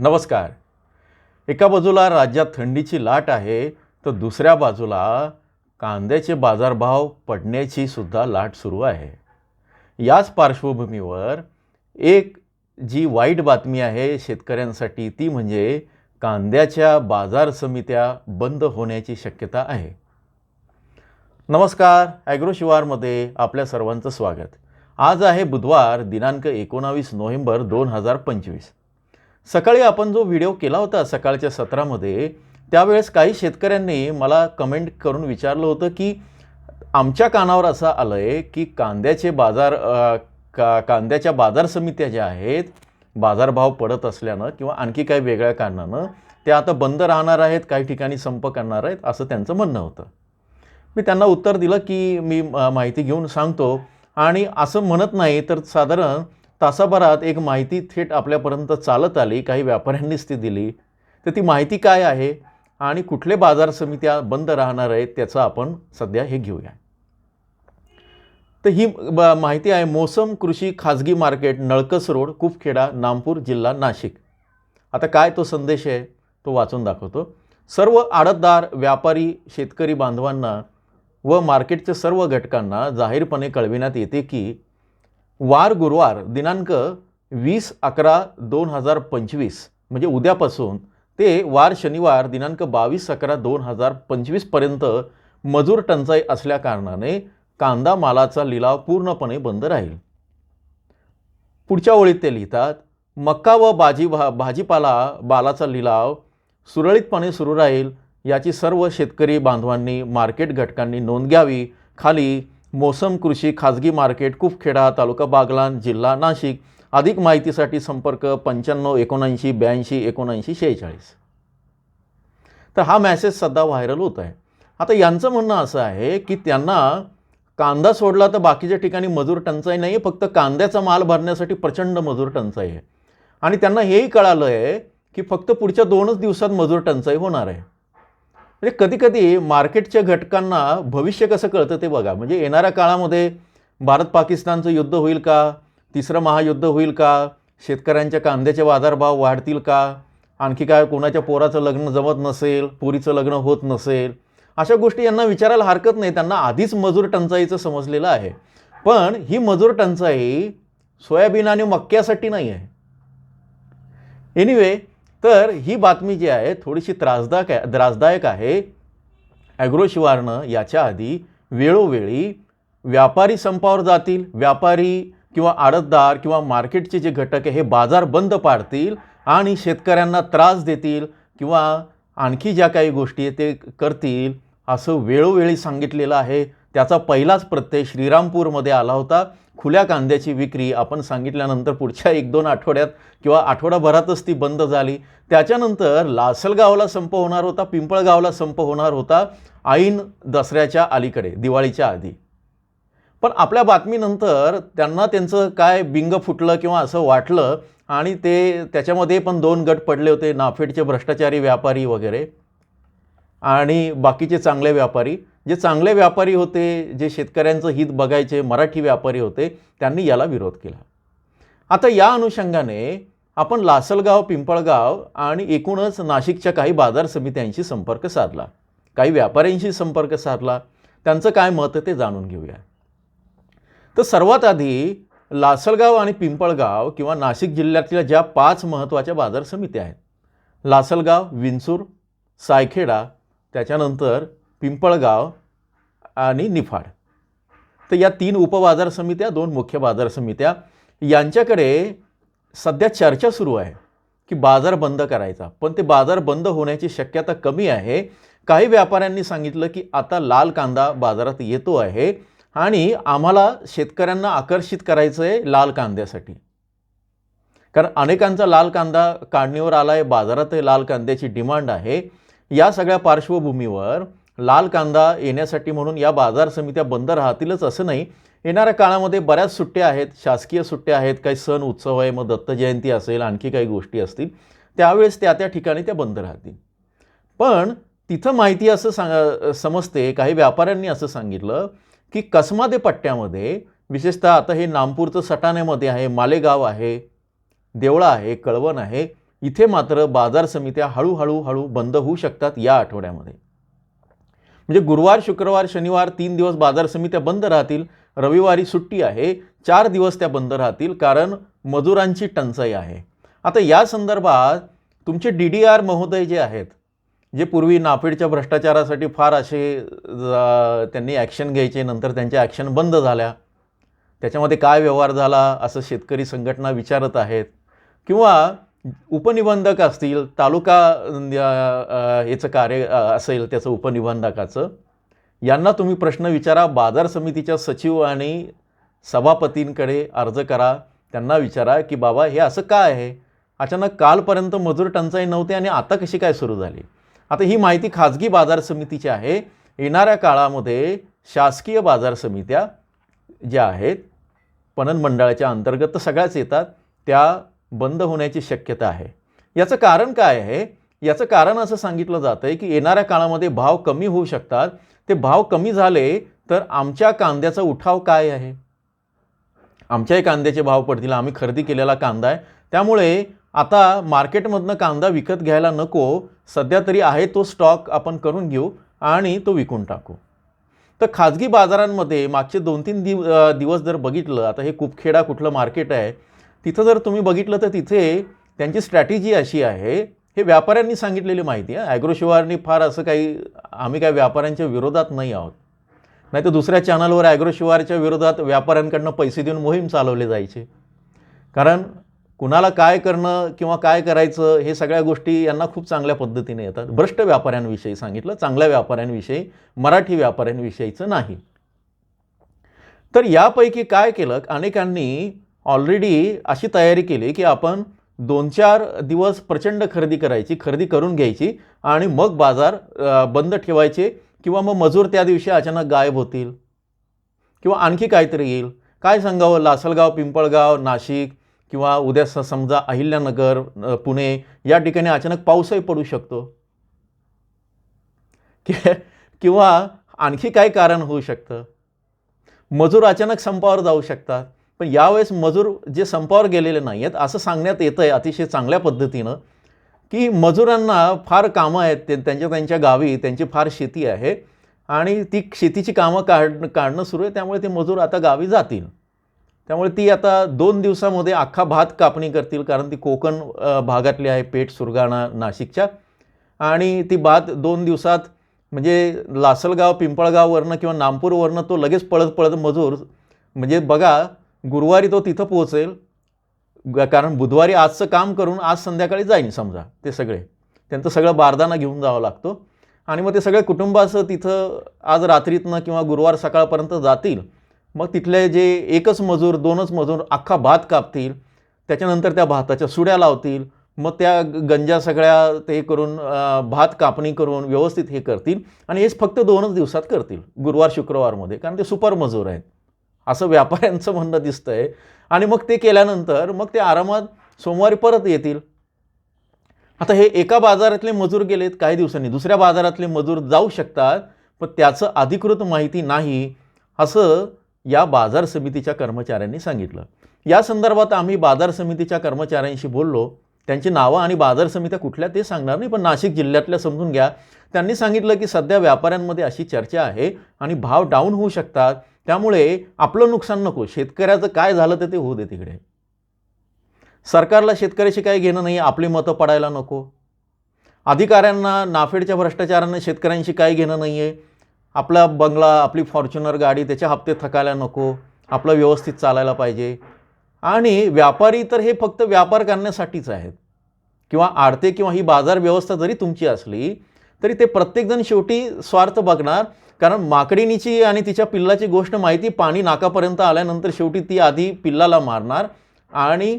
नमस्कार. एका बाजूला राज्यात थंडीची लाट आहे तर दुसऱ्या बाजूला कांद्याचे बाजारभाव पडण्याची सुद्धा लाट सुरू आहे. याच पार्श्वभूमीवर एक जी वाईट बातमी आहे शेतकऱ्यांसाठी ती म्हणजे कांद्याच्या बाजार समित्या बंद होण्याची शक्यता आहे. नमस्कार ॲग्रोशिवारमध्ये आपल्या सर्वांचं स्वागत. आज आहे बुधवार दिनांक एकोणावीस नोव्हेंबर दोन हजार पंचवीस. सकाळी आपण जो व्हिडिओ केला होता सकाळच्या सत्रामध्ये त्यावेळेस काही शेतकऱ्यांनी मला कमेंट करून विचारलं होतं की आमच्या कानावर असं आलं आहे की कांद्याचे बाजार का कांद्याच्या बाजार समित्या ज्या आहेत बाजारभाव पडत असल्यानं किंवा आणखी काही वेगळ्या कारणानं त्या आता बंद राहणार आहेत काही ठिकाणी संप करणार आहेत असं त्यांचं म्हणणं होतं. मी त्यांना उत्तर दिलं की मी माहिती घेऊन सांगतो. आणि असं म्हणत नाही तर साधारण तासाभरात एक माहिती थेट आपल्यापर्यंत चालत आली काही व्यापाऱ्यांनीच ती दिली. तर ती माहिती काय आहे आणि कुठले बाजार समित्या बंद राहणार आहेत त्याचं आपण सध्या हे घेऊया. तर ही ब माहिती आहे मोसम कृषी खाजगी मार्केट नळकस रोड कुपखेडा नामपूर जिल्हा नाशिक. आता काय तो संदेश आहे तो वाचून दाखवतो. सर्व आडतदार व्यापारी शेतकरी बांधवांना व मार्केटच्या सर्व घटकांना जाहीरपणे कळविण्यात येते की वार गुरुवार दिनांक वीस अकरा दोन हजार पंचवीस म्हणजे उद्यापासून ते वार शनिवार दिनांक बावीस अकरा दोन हजार पंचवीसपर्यंत मजूर टंचाई असल्याकारणाने कांदा मालाचा लिलाव पूर्णपणे बंद राहील. पुढच्या ओळीत ते लिहितात मक्का व भाजी भा भाजीपाला बालाचा लिलाव सुरळीतपणे सुरू राहील याची सर्व शेतकरी बांधवांनी मार्केट घटकांनी नोंद घ्यावी खाली मोसम कृषी खाजगी मार्केट कुपखेडा तालुका बागलान जिल्हा नाशिक अधिक माहितीसाठी संपर्क पंच्याण्णव एकोणऐंशी ब्याऐंशी एकोणऐंशी शेहेचाळीस. तर हा मॅसेज सध्या व्हायरल होत आहे. आता यांचं म्हणणं असं आहे की त्यांना कांदा सोडला तर बाकीच्या ठिकाणी मजूर टंचाई नाही आहे फक्त कांद्याचा माल भरण्यासाठी प्रचंड मजूर टंचाई आहे. आणि त्यांना हेही कळालं आहे की फक्त पुढच्या दोनच दिवसात मजूर टंचाई होणार आहे. म्हणजे कधीकधी मार्केटच्या घटकांना भविष्य कसं कळतं ते बघा. म्हणजे येणाऱ्या काळामध्ये भारत पाकिस्तानचं युद्ध होईल का? तिसरं महायुद्ध होईल का? शेतकऱ्यांच्या कांद्याचे बाजारभाव वाढतील का? आणखी काय कोणाच्या पोराचं लग्न जमत नसेल पोरीचं लग्न होत नसेल? अशा गोष्टी यांना विचारायला हरकत नाही. त्यांना आधीच मजूर टंचाईचं समजलेलं आहे. पण ही मजूर टंचाई सोयाबीन आणि मक्यासाठी नाही आहे एनिवे तर ही बातमी जी आहे थोडीशी त्रासदायक आहे त्रासदायक आहे. ॲग्रोशिवारनं याच्या आधी वेळोवेळी व्यापारी संपावर जातील व्यापारी किंवा आडतदार किंवा मार्केटचे जे घटक आहे हे बाजार बंद पाडतील आणि शेतकऱ्यांना त्रास देतील किंवा आणखी ज्या काही गोष्टी आहे ते करतील असं वेळोवेळी सांगितलेलं आहे. त्याचा पहिलाच प्रत्यय श्रीरामपूरमध्ये आला होता. खुल्या कांद्याची विक्री आपण सांगितल्यानंतर पुढच्या एक दोन आठवड्यात किंवा आठवडाभरातच ती बंद झाली. त्याच्यानंतर लासलगावला संप होणार होता पिंपळगावला संप होणार होता ऐन दसऱ्याच्या अलीकडे दिवाळीच्या आधी. पण आपल्या बातमीनंतर त्यांना त्यांचं काय बिंग फुटलं किंवा असं वाटलं आणि ते त्याच्यामध्ये पण दोन गट पडले होते नाफेडचे भ्रष्टाचारी व्यापारी वगैरे आणि बाकीचे चांगले व्यापारी. जे चांगले व्यापारी होते जे शेतकऱ्यांचं हित बघायचे मराठी व्यापारी होते त्यांनी याला विरोध केला. आता या अनुषंगाने आपण लासलगाव पिंपळगाव आणि एकूणच नाशिकच्या काही बाजार समित्यांशी संपर्क साधला. काही व्यापाऱ्यांशी संपर्क साधला. त्यांचं काय मत ते जाणून घेऊया. तर सर्वात आधी लासलगाव आणि पिंपळगाव किंवा नाशिक जिल्ह्यातल्या ज्या पाच महत्त्वाच्या बाजार समित्या आहेत लासलगाव विंचूर सायखेडा त्याच्यानंतर पिंपळगाव आणि निफाड. तर या तीन उपबाजार समित्या दोन मुख्य बाजार समित्या यांच्याकडे सध्या चर्चा सुरू आहे की बाजार बंद करायचा. पण ते बाजार बंद होण्याची शक्यता कमी आहे. काही व्यापाऱ्यांनी सांगितलं की आता लाल कांदा बाजारात येतो आहे आणि आम्हाला शेतकऱ्यांना आकर्षित करायचं आहे लाल कांद्यासाठी. कारण अनेकांचा लाल कांदा काढणीवर आला आहे बाजारातही लाल कांद्याची डिमांड आहे. या सगळ्या पार्श्वभूमीवर लाल कांदा येण्यासाठी म्हणून या बाजार समित्या बंद राहतीलच असं नाही. येणाऱ्या काळामध्ये बऱ्याच सुट्ट्या आहेत शासकीय सुट्ट्या आहेत काही सण उत्सव आहे मग दत्त जयंती असेल आणखी काही गोष्टी असतील. त्यावेळेस त्या त्या ठिकाणी त्या बंद राहतील. पण तिथं माहिती असं सांग समजते काही व्यापाऱ्यांनी असं सांगितलं की कसमादे पट्ट्यामध्ये विशेषतः आता हे नामपूरचं सटाण्यामध्ये आहे मालेगाव आहे देवळा आहे कळवण आहे इथे मात्र बाजार समित्या हळूहळू हळू बंद होऊ शकतात या आठवड्यामध्ये. म्हणजे गुरुवार शुक्रवार शनिवार तीन दिवस बाजार समित्या बंद राहतील. रविवारी सुट्टी आहे. चार दिवस त्या बंद राहतील कारण मजुरांची टंचाई आहे. आता या संदर्भात तुमचे डी डी आर महोदय जे आहेत जे पूर्वी नाफेडच्या भ्रष्टाचारासाठी फार असे त्यांनी ॲक्शन घ्यायचे नंतर त्यांच्या ॲक्शन बंद झाल्या. त्याच्यामध्ये काय व्यवहार झाला असं शेतकरी संघटना विचारत आहेत. किंवा उपनिबंधक असतील तालुका याचं कार्य असेल त्याचं उपनिबंधकाचं यांना तुम्ही प्रश्न विचारा बाजार समितीच्या सचिव आणि सभापतींकडे अर्ज करा त्यांना विचारा की बाबा हे असं काय आहे? अचानक कालपर्यंत मजूर टंचाई नव्हती आणि आता कशी काय सुरू झाली? आता ही माहिती खाजगी बाजार समितीची आहे. येणाऱ्या काळामध्ये शासकीय बाजार समित्या ज्या आहेत पणन मंडळाच्या अंतर्गत तर सगळ्याच येतात. त्या बंद होण्याची शक्यता आहे. याचं कारण काय आहे? याचं कारण असं सांगितलं जातं आहे की येणाऱ्या काळामध्ये भाव कमी होऊ शकतात. ते भाव कमी झाले तर आमच्या कांद्याचा उठाव काय आहे? आमच्याही कांद्याचे भाव पडतील. आम्ही खरेदी केलेला कांदा आहे. त्यामुळे आता मार्केटमधनं कांदा विकत घ्यायला नको. सध्या तरी आहे तो स्टॉक. आपण करून घेऊ आणि तो विकून टाकू. तर खाजगी बाजारांमध्ये मागचे दोन तीन दिव दिवस जर बघितलं आता हे कुपखेडा कुठलं मार्केट आहे तिथं जर तुम्ही बघितलं तर तिथे त्यांची स्ट्रॅटेजी अशी आहे. हे व्यापाऱ्यांनी सांगितलेली माहिती आहे. ॲग्रोशिवारनी फार असं काही आम्ही काय व्यापाऱ्यांच्या विरोधात नाही आहोत. नाही तर दुसऱ्या चॅनलवर ॲग्रोशिवारच्या विरोधात व्यापाऱ्यांकडनं पैसे देऊन मोहीम चालवले जायचे. कारण कुणाला काय करणं किंवा काय करायचं हे सगळ्या गोष्टी यांना खूप चांगल्या पद्धतीने येतात. भ्रष्ट व्यापाऱ्यांविषयी सांगितलं. चांगल्या व्यापाऱ्यांविषयी मराठी व्यापाऱ्यांविषयीचं नाही. तर यापैकी काय केलं? अनेकांनी ऑलरेडी अशी तयारी केली की आपण दोन चार दिवस प्रचंड खरेदी करायची खरेदी करून घ्यायची आणि मग बाजार बंद ठेवायचे किंवा मग मजूर त्या दिवशी अचानक गायब होतील किंवा आणखी काहीतरी येईल. काय सांगावं? लासलगाव पिंपळगाव नाशिक किंवा उद्या स समजा अहिल्यानगर पुणे या ठिकाणी अचानक पाऊसही पडू शकतो. कि- किंवा आणखी काय कारण होऊ शकतं? मजूर अचानक संपावर जाऊ शकतात. पण यावेळेस मजूर जे संपावर गेलेले नाही आहेत असं सांगण्यात येतं आहे अतिशय चांगल्या पद्धतीनं की मजुरांना फार कामं आहेत ते त्यांच्या त्यांच्या गावी त्यांची फार शेती आहे आणि ती शेतीची कामं काढ काढणं सुरू आहे त्यामुळे ते मजूर आता गावी जातील. त्यामुळे ती आता दोन दिवसामध्ये अख्खा भात कापणी करतील कारण ती कोकण भागातली आहे पेठ सुरगाणा नाशिकच्या. आणि ती भात दोन दिवसात म्हणजे लासलगाव पिंपळगाववरनं किंवा नामपूरवरनं तो लगेच पळत पळत मजूर म्हणजे बघा गुरुवारी तो तिथं पोहोचेल. ग- कारण बुधवारी आजचं काम करून आज संध्याकाळी जाईन समजा ते सगळे. त्यांचं सगळं बारदाना घेऊन जावं लागतो. आणि मग ते सगळे कुटुंबाचं तिथं आज रात्रीतनं किंवा गुरुवार सकाळपर्यंत जातील. मग तिथले जे एकच मजूर दोनच मजूर अख्खा भात कापतील. त्याच्यानंतर त्या भाताच्या सुड्या लावतील. मग त्या ग- गंजा सगळ्या ते करून भात कापणी करून व्यवस्थित हे करतील. आणि हेच फक्त दोनच दिवसात करतील गुरुवार शुक्रवारमध्ये. कारण ते सुपर मजूर आहेत. असं व्यापाऱ्यांचं म्हणणं दिसतं आहे आणि मग ते केल्यानंतर मग ते आरामात सोमवारी परत येतील. आता हे एका बाजारातले मजूर गेलेत काही दिवसांनी. दुसऱ्या बाजारातले मजूर जाऊ शकतात पण त्याचं अधिकृत माहिती नाही असं या बाजार समितीच्या कर्मचाऱ्यांनी सांगितलं. या संदर्भात आम्ही बाजार समितीच्या कर्मचाऱ्यांशी बोललो. त्यांची नावं आणि बाजार समित्या कुठल्या ते सांगणार नाही पण नाशिक जिल्ह्यातल्या समजून घ्या. त्यांनी सांगितलं की सध्या व्यापाऱ्यांमध्ये अशी चर्चा आहे आणि भाव डाऊन होऊ शकतात. त्यामुळे आपलं नुकसान नको. शेतकऱ्याचं काय झालं तर ते होऊ दे तिकडे. सरकारला शेतकऱ्याशी काही घेणं नाही आपली मतं पडायला नको. अधिकाऱ्यांना नाफेडच्या भ्रष्टाचारानं शेतकऱ्यांशी काही घेणं नाही आहे आपला बंगला आपली फॉर्च्युनर गाडी त्याचे हप्ते थकायला नको. आपलं व्यवस्थित चालायला पाहिजे. आणि व्यापारी तर हे फक्त व्यापार करण्यासाठीच आहेत. किंवा आडते किंवा ही बाजार व्यवस्था जरी तुमची असली तरी ते प्रत्येकजण शेवटी स्वार्थ बघणार. कारण माकडिणीची आणि तिच्या पिल्लाची गोष्ट माहिती पाणी नाकापर्यंत आल्यानंतर शेवटी ती आधी पिल्लाला मारणार आणि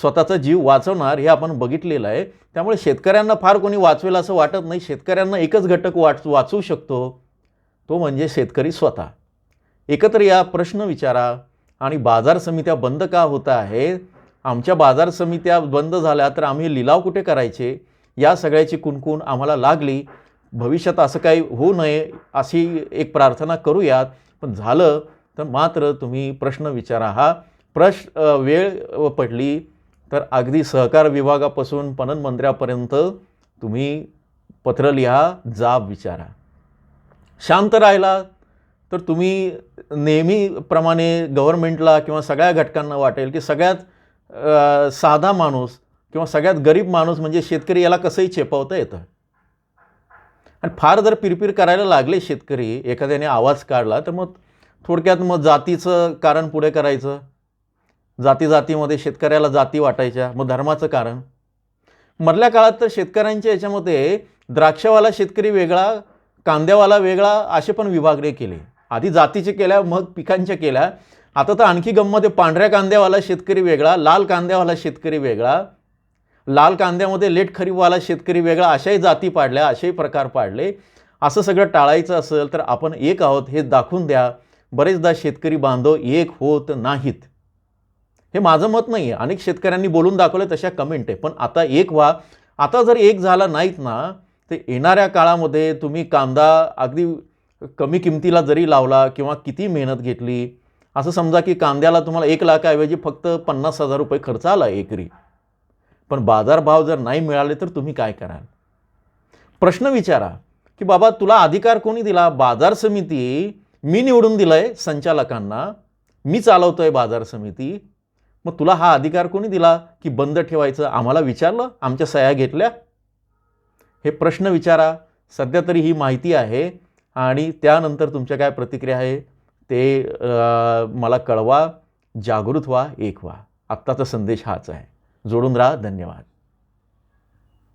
स्वतःचा जीव वाचवणार हे आपण बघितलेलं आहे. त्यामुळे शेतकऱ्यांना फार कोणी वाचवेल असं वाटत नाही. शेतकऱ्यांना एकच घटक वाच वाचवू शकतो. तो म्हणजे शेतकरी स्वतः. एकत्र या प्रश्न विचारा. आणि बाजार समित्या बंद का होत आहेत? आमच्या बाजार समित्या बंद झाल्या तर आम्ही लिलाव कुठे करायचे? या सगळ्याची कुणकुण आम्हाला लागली. भविष्यात असं काही होऊ नये अशी एक प्रार्थना करूयात. पण झालं तर मात्र तुम्ही प्रश्न विचारा. हा प्रश्न वेळ पडली तर अगदी सहकार विभागापासून पणन मंत्र्यापर्यंत तुम्ही पत्र लिहा जाब विचारा. शांत राहिला तर तुम्ही नेहमीप्रमाणे गव्हर्नमेंटला किंवा सगळ्या घटकांना वाटेल की सगळ्यात साधा माणूस किंवा सगळ्यात गरीब माणूस म्हणजे शेतकरी याला कसंही चेपवता येतं. आणि फार जर पिरपिर करायला लागले शेतकरी एखाद्याने आवाज काढला तर मग थोडक्यात मग जातीचं कारण पुढे करायचं. जाती जातीमध्ये शेतकऱ्याला जाती वाटायच्या मग धर्माचं कारण. मधल्या काळात तर शेतकऱ्यांच्या याच्यामध्ये द्राक्षवाला शेतकरी वेगळा कांद्यावाला वेगळा असे पण विभागणे केले. आधी जातीचे केल्या मग पिकांच्या केल्या. आता तर आणखी गंमत आहे पांढऱ्या कांद्यावाला शेतकरी वेगळा लाल कांद्यावाला शेतकरी वेगळा. लाल कांद्यामध्ये लेट खरीपवाला शेतकरी वेगळा अशाही जाती पाडल्या असेही प्रकार पाडले. असं सगळं टाळायचं असेल तर आपण एक आहोत हे दाखवून द्या. बरेचदा शेतकरी बांधव एक होत नाहीत. हे माझं मत नाही आहे अनेक शेतकऱ्यांनी बोलून दाखवले तशा कमेंट आहे. पण आता एक व्हा. आता जर एक झाला नाहीत ना तर येणाऱ्या काळामध्ये तुम्ही कांदा अगदी कमी किमतीला जरी लावला किंवा किती मेहनत घेतली असं समजा की कांद्याला तुम्हाला एक लाखाऐवजी फक्त पन्नास हजार रुपये खर्च आला एकरी. पण बाजारभाव जर नाही मिळाले तर तुम्ही काय कराल? प्रश्न विचारा की बाबा तुला अधिकार कोणी दिला? बाजार समिती मी निवडून दिलंय संचालकांना. मी चालवतोय बाजार समिती. मग तुला हा अधिकार कोणी दिला की बंद ठेवायचं? आम्हाला विचारलं? आमच्या सह्या घेतल्या? हे प्रश्न विचारा. सध्या तरी ही माहिती आहे आणि त्यानंतर तुमच्या काय प्रतिक्रिया आहे ते मला कळवा. जागृत व्हा एक व्हा. आत्ताचा संदेश हाच आहे. जोडून राहा. धन्यवाद.